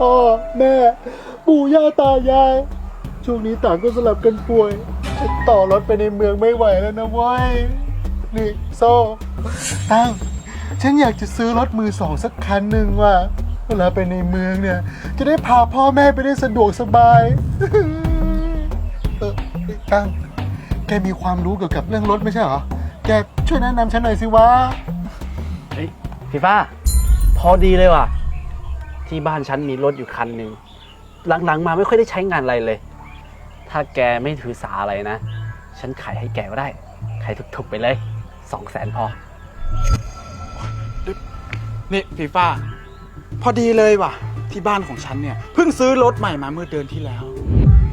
พ่อแม่ ปู่ย่าตายาย ช่วงนี้ต่างก็สลับกันป่วย ต่อรถไปในเมืองไม่ไหวแล้วนะเว้ย นี่โซ่ตั้งฉันอยากจะซื้อรถมือสองสักคันหนึ่งว่ะเวลาไปในเมืองเนี่ย จะได้พาพ่อแม่ไปได้สะดวกสบาย เออตั้งแกมีความรู้เกี่ยวกับเรื่องรถไม่ใช่เหรอ แกช่วยแนะนำฉันหน่อยสิวะ เฮ้ยพี่ฟ้า พอดีเลยว่ะ ที่บ้านฉันมีรถอยู่คันหนึ่งหลังๆมาไม่ค่อยได้ใช้งานอะไรเลย ถ้าแกไม่ถือสาอะไรนะ ฉันขายให้แกก็ได้ ขายถูกๆไปเลยสองแสนพอ นี่ฟีฟ่าพอดีเลยว่ะ ที่บ้านของฉันเนี่ยเพิ่งซื้อรถใหม่มาเมื่อเดือนที่แล้ว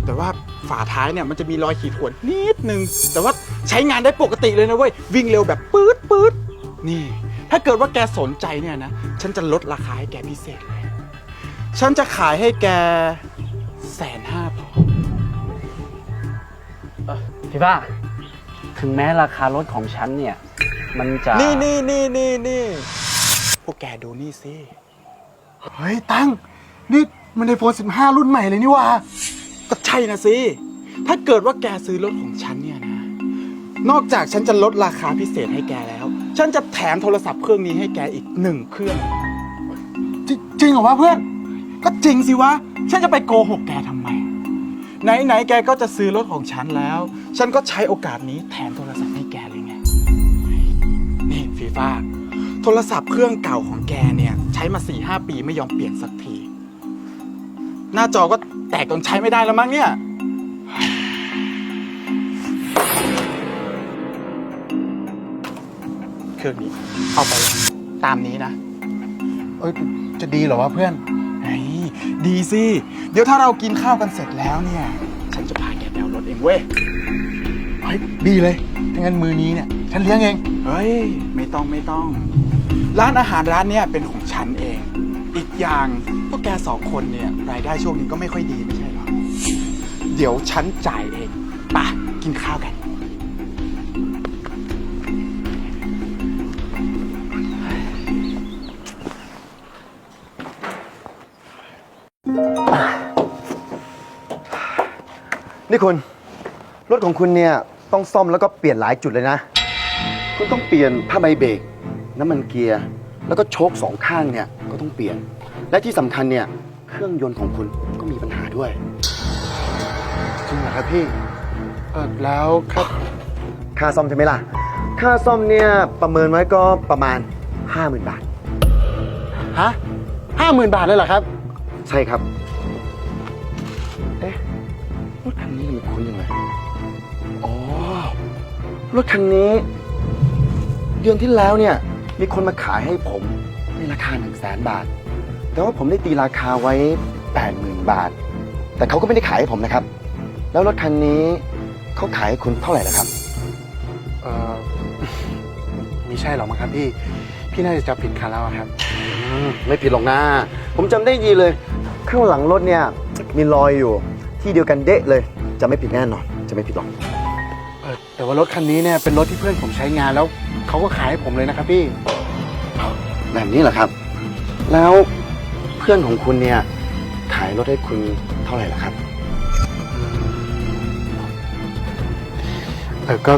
แต่ว่าฝาท้ายเนี่ยมันจะมีรอยขีดข่วนนิดนึง แต่ว่าใช้งานได้ปกติเลยนะเว้ย วิ่งเร็วแบบปื๊ดปื๊ดนี่ ถ้าเกิดว่าแกสนใจเนี่ยนะ ฉันจะลดราคาให้แกพิเศษเลย ฉันจะขายให้แกแสนห้าพอพี่ฟ้า ถึงแม้ราคารถของฉันเนี่ย มันจะนี่นี่นี่นี่นี่พวกแกดูนี่สิ เฮ้ย ตั้ง นี่มันไอโฟน15 รุ่นใหม่เลยนี่วะก็ใช่นะสิ ถ้าเกิดว่าแกซื้อรถของฉันเนี่ยนะ นอกจากฉันจะลดราคาพิเศษให้แกแล้ว ฉันจะแถมโทรศัพท์เครื่องนี้ให้แกอีกหนึ่งเครื่อง จริจริงเหรอวะเพื่อน ก็จริงสิวะ ฉันจะไปโกหกแกทำไม ไหนๆแกก็จะซื้อรถของฉันแล้ว ฉันก็ใช้โอกาสนี้แถมโทรศัพท์ให้แกเลยไง นี่ฟีฟ่าโทรศัพท์เครื่องเก่าของแกเนี่ย ใช้มา4ี่หปีไม่ยอมเปลี่ยนสักที หน้าจอก็แตกจนใช้ไม่ได้แล้วมั้งเนี่ย เครื่องนี้เอาไปตามนี้นะ เอ้ยจะดีเหรอวะเพื่อน ดีสิ เดี๋ยวถ้าเรากินข้าวกันเสร็จแล้วเนี่ย ฉันจะพาแกไปเอารถเองเว้ย เฮ้ย ดีเลยถ้างั้นมือนี้เนี่ย ฉันเลี้ยงเอง เฮ้ย ไม่ต้องไม่ต้อง ร้านอาหารร้านเนี้ยเป็นของฉันเอง อีกอย่างพวกแกสองคนเนี่ยรายได้ช่วงนี้ก็ไม่ค่อยดีไม่ใช่เหรอ เดี๋ยวฉันจ่ายเองไปะกินข้าวกัน นี่คุณ รถของคุณเนี่ยต้องซ่อมแล้วก็เปลี่ยนหลายจุดเลยนะ คุณต้องเปลี่ยนผ้าใบเบรกน้ำมันเกียร์ แล้วก็โชคสองข้างเนี่ยก็ต้องเปลี่ยน และที่สำคัญเนี่ยเครื่องยนต์ของคุณก็มีปัญหาด้วยจริงเหรอครับพี่เออแล้วครับค่าซ่อมใช่ไหมล่ะ ค่าซ่อมเนี่ยประเมินไว้ก็ประมาณ 50,000 บาท ฮะห้าหมื่นบาทเลยเหรอครับ ใช่ครับ รถคันนี้ เดือนที่แล้วเนี่ย มีคนมาขายให้ผมในราคาหนึ่งแสนบาท แต่ว่าผมได้ตีราคาไว้แปดหมื่นบาท แต่เขาก็ไม่ได้ขายให้ผมนะครับ แล้วรถคันนี้เขาขายให้คุณเท่าไหร่ล่ะครับ เออไม่ใช่หรอกมั้งครับพี่ พี่น่าจะจับผิดคันแล้วอะครับอืมไม่ผิดหรอกนะผมจำได้ดีเลย ข้างหลังรถเนี่ย มีรอยอยู่ ที่เดียวกันเดะเลย จะไม่ผิดแน่นอน จะไม่ผิดหรอกเออแต่ว่ารถคันนี้เนี่ยเป็นรถที่เพื่อนผมใช้งานแล้วเขาก็ขายให้ผมเลยนะครับพี่ แบบนี้เหรอครับ แล้วเพื่อนของคุณเนี่ยขายรถให้คุณเท่าไหร่ล่ะครับเออก็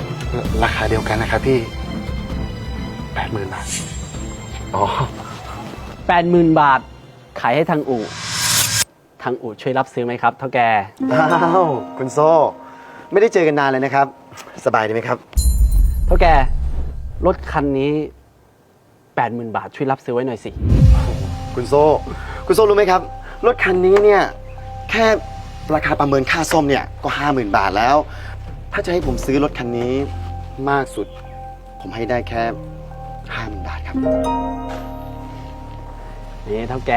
ราคาเดียวกันนะครับพี่แปดหมื่นบาท อ๋อแปดหมื่นบาท ขายให้ทางอู่ ทางอู่ช่วยรับซื้อไหมครับเท่าแก อ้าว คุณโซ่ ไม่ได้เจอกันนานเลยนะครับ สบายดีไหมครับ เท่าแกรถคันนี้แปดหมื่นบาทช่วยรับซื้อไว้หน่อยสิ คุณโซ่ คุณโซ่รู้ไหมครับ รถคันนี้เนี่ย แค่ราคาประเมินค่าซ่อมเนี่ย ก็ห้าหมื่นบาทแล้ว ถ้าจะให้ผมซื้อรถคันนี้มากสุด ผมให้ได้แค่ห้าหมื่นบาทครับ นี่เท่าแก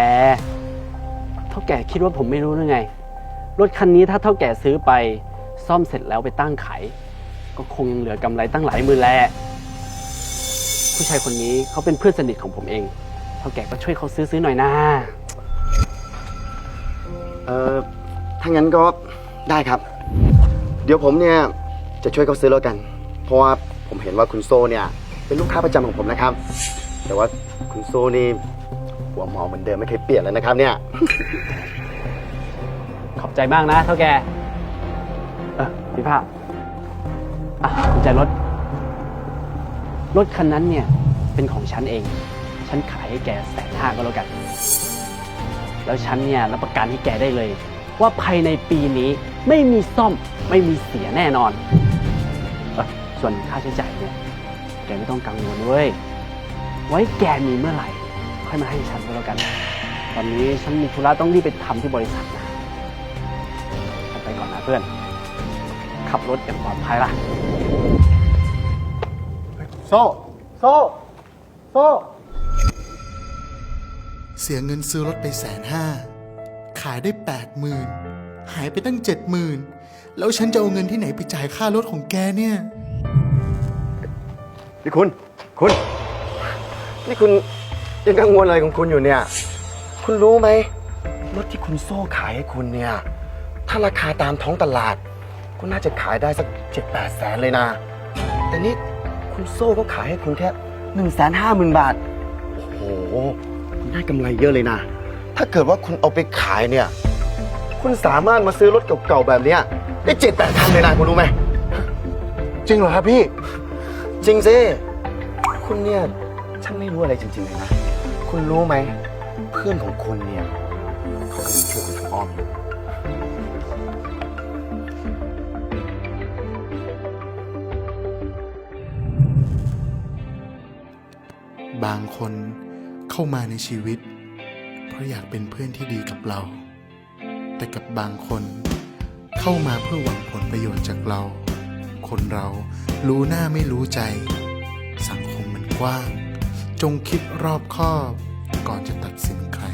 เท่าแกคิดว่าผมไม่รู้หรือไง รถคันนี้ถ้าเท่าแกซื้อไปซ่อมเสร็จแล้วไปตั้งขาย ก็คงยังเหลือกำไรตั้งหลายหมื่นแหละผู้ชายคนนี้เขาเป็นเพื่อนสนิทของผมเองเท่าแกก็ช่วยเขาซื้อซื้อหน่อยนะ เออถ้างั้นก็ได้ครับ เดี๋ยวผมเนี่ยจะช่วยเขาซื้อแล้วกัน เพราะว่าผมเห็นว่าคุณโซเนี่ยเป็นลูกค้าประจำของผมนะครับ แต่ว่าคุณโซนี่หัวหมอเหมือนเดิมไม่เคยเปลี่ยนเลยนะครับเนี่ย ขอบใจมากนะเท่าแกเออพี่ภาพ อะกุญแจรถ รถคันนั้นเนี่ยเป็นของฉันเอง ฉันขายให้แกแสนห้าก็แล้วกัน แล้วฉันเนี่ยรับประกันให้แกได้เลย ว่าภายในปีนี้ไม่มีซ่อมไม่มีเสียแน่นอนเออส่วนค่าใช้จ่ายเนี่ยแกไม่ต้องกังวลเว้ย ไว้แกมีเมื่อไหร่ ค่อยมาให้ฉันก็แล้วกัน ตอนนี้ฉันมีธุระต้องรีบไปทำที่บริษัทนะฉันไปก่อนนะเพื่อน ขับรถอย่างปลอดภัยล่ะ โซ่ โซ่ โซ่ เสียเงินซื้อรถไปแสนห้า ขายได้แปดหมื่นหายไปตั้งเจ็ดหมื่นแล้วฉันจะเอาเงินที่ไหนไปจ่ายค่ารถของแกเนี่ย นี่คุณ คุณ นี่คุณยังกังวลอะไรของคุณอยู่เนี่ย คุณรู้ไหมรถที่คุณโซ่ขายให้คุณเนี่ย ถ้าราคาตามท้องตลาด ก็น่าจะขายได้สักเจ็ดแปดแสนเลยนะ แต่นี่คุณโซ่ก็ขายให้คุณแค่หนึ่งแสนห้าหมื่นบาท โอ้โห คุณได้กำไรเยอะเลยนะ ถ้าเกิดว่าคุณเอาไปขายเนี่ย คุณสามารถมาซื้อรถเก่าๆแบบเนี้ยได้เจ็ดแปดคันเลยนะคุณรู้ไหม จริงเหรอครับพี่ จริงสิ คุณเนี่ยฉันไม่รู้อะไรจริงๆเลยนะ คุณรู้ไหม เพื่อนของคุณเนี่ยเขากำลังช่วยคุณทางอ้อมอยู่ บางคนเข้ามาในชีวิต เพราะอยากเป็นเพื่อนที่ดีกับเรา แต่กับบางคนเข้ามาเพื่อหวังผลประโยชน์จากเรา คนเรารู้หน้าไม่รู้ใจ สังคมมันกว้าง จงคิดรอบคอบก่อนจะตัดสินใคร